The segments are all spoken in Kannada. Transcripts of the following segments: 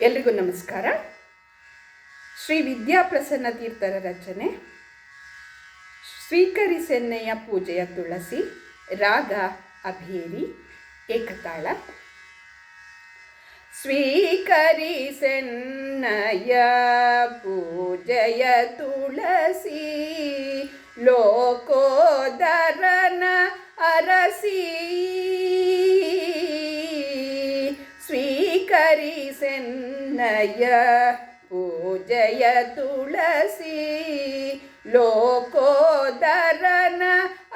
ಎಲ್ರಿಗೂ ನಮಸ್ಕಾರ. ಶ್ರೀ ವಿದ್ಯಾಪ್ರಸನ್ನ ತೀರ್ಥರ ರಚನೆ. ಸ್ವೀಕರಿಸೆನ್ನೆಯ ಪೂಜೆಯ ತುಳಸಿ, ರಾಗ ಅಭೇರಿ, ಏಕತಾಳ. ಸ್ವೀಕರಿಸೆನ್ನಯ ಪೂಜೆಯ ತುಳಸಿ ಸ್ವೀಕರಿಸೆನ್ನಯ ಪೂಜೆಯ ತುಳಸಿ ಲೋಕೋದರನ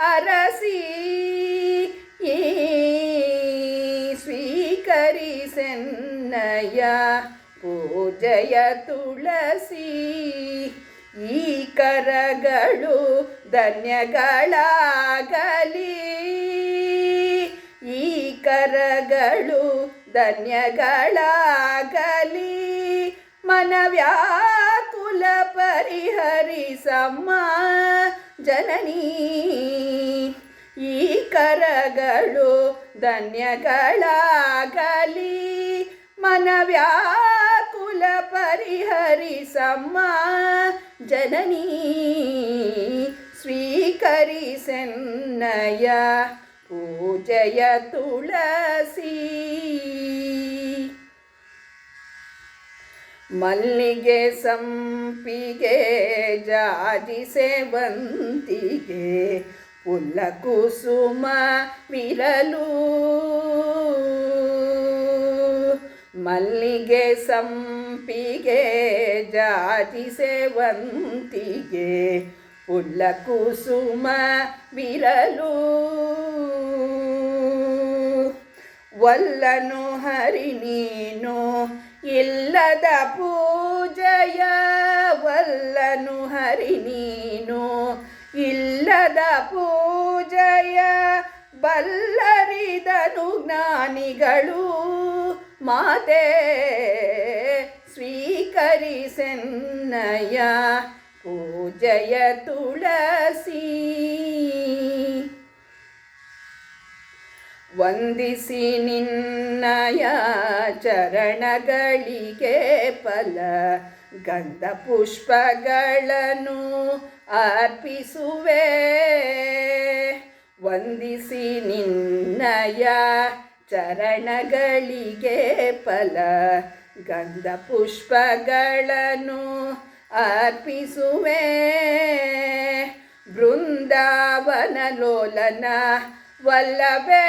ಅರಸಿ ಈ ಸ್ವೀಕರಿಸೆನ್ನಯ ಪೂಜೆಯ ತುಳಸಿ ಈ ಕರಗಳು ಧನ್ಯಗಳಾಗಲಿ ಈ ಕರಗಳು ಧನ್ಯಗಳಾಗಲಿ. ಮನವ್ಯಾಕುಲ ಪರಿಹರಿಸಮ್ಮ ಜನನೀ ಈ ಕರಗಳು ಧನ್ಯಗಳಾಗಲಿ. ಮನವ್ಯಾಕುಲ ಪರಿಹರಿಸಮ್ಮ ಜನನೀ ಸ್ವೀಕರಿಸೆನ್ನಯ ಪೂಜೆಯ ತುಳಸಿ. ಮಲ್ಲಿಗೆ ಸಂಪಿಗೆ, ಜಾಜಿ ಸೇವಂತಿಗೆ, ಪುಲ್ಲ ಕುಸುಮ ವಿರಲು. ಮಲ್ಲಿಗೆ ಸಂಪಿಗೆ, ಜಾಜಿ ಸೇವಂತಿಗೆ, ಪುಲ್ಲ ಕುಸುಮ ವಿರಲು. ವಲ್ಲನು ಹರಿ ನೀನು ಇಲ್ಲದ ಪೂಜಯ ವಲ್ಲನು ಹರಿ ನೀನು ಇಲ್ಲದ ಪೂಜಯ ಬಲ್ಲರಿದನು ಜ್ಞಾನಿಗಳು ಮಾತೆ ಸ್ವೀಕರಿಸೆನ್ನಯ ಪೂಜೆಯ ತುಳಸಿ ವಂದಿಸಿ ನಿನ್ನಯ ಚರಣಗಳಿಗೆ ಫಲ. ಗಂಧ ಪುಷ್ಪಗಳನ್ನು ಅರ್ಪಿಸುವೆ. ವಂದಿಸಿ ನಿನ್ನಯ ಚರಣಗಳಿಗೆ ಫಲ. ಗಂಧ ಪುಷ್ಪಗಳನ್ನು ಅರ್ಪಿಸುವೆ. ಬೃಂದಾವನ ಲೋಲನ ವಲ್ಲಭೇ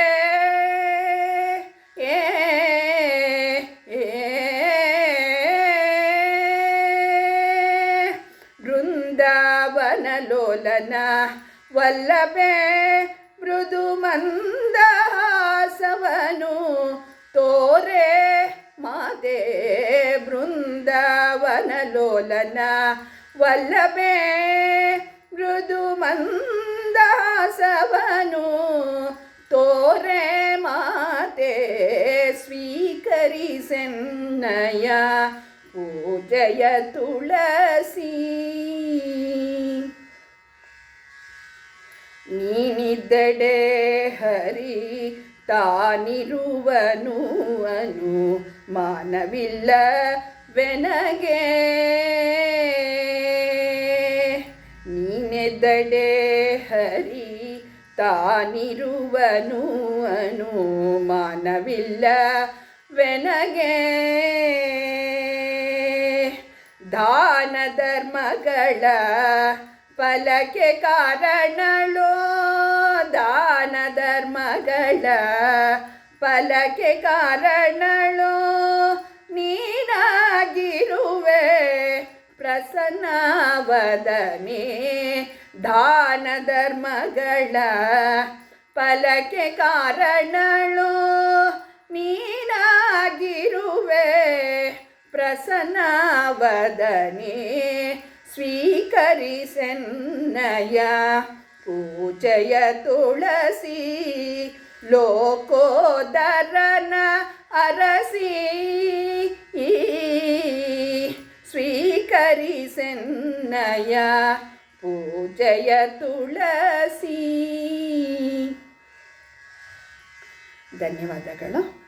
ಏ ಬೃಂದಾವನ ಲೋಲನ ವಲ್ಲಭೆ ಮೃದು ಮಂದಹಾಸವನು ತೋರೆ ಮಾತೆ ಬೃಂದಾವನ ಲೋಲನ ವಲ್ಲಭೆ ಮೃದು ಮಂದಾಸವನು ತೋರೆ ಮಾತೆ ಸ್ವೀಕರಿಸೆನ್ನಯ ಪೂಜೆಯ ತುಳಸಿ. ನೀನಿದ್ದಡೆ ಹರಿ ತಾನಿರುವನು ಅನು ಮಾನವಿಲ್ಲ ವೆನಗೆ ನೀನೆದ್ದಡೆ ತಾನಿರುವನು ಅನು ಮಾನವಿಲ್ಲ ವೆನಗೆ. ದಾನ ಧರ್ಮಗಳ ಫಲಕ್ಕೆ ಕಾರಣಳು? ದಾನ ಧರ್ಮಗಳ ಫಲಕ್ಕೆ ಕಾರಣಳು? ನೀನಾಗಿರುವೆ ಪ್ರಸನ್ನವದನೆ ದಾನ ಧರ್ಮಗಳ ಫಲಕ್ಕೆ ಕಾರಣಳು. ನೀನಾಗಿರುವೆ ಪ್ರಸನ್ನವದನೆ ಸ್ವೀಕರಿಸೆನ್ನಯ ಪೂಜೆಯ ತುಳಸಿ ಲೋಕೋದರನ ಅರಸಿ ಸ್ವೀಕರಿಸೆನ್ನಯ ಪೂಜೆಯ ತುಳಸಿ. ಧನ್ಯವಾದಗಳು.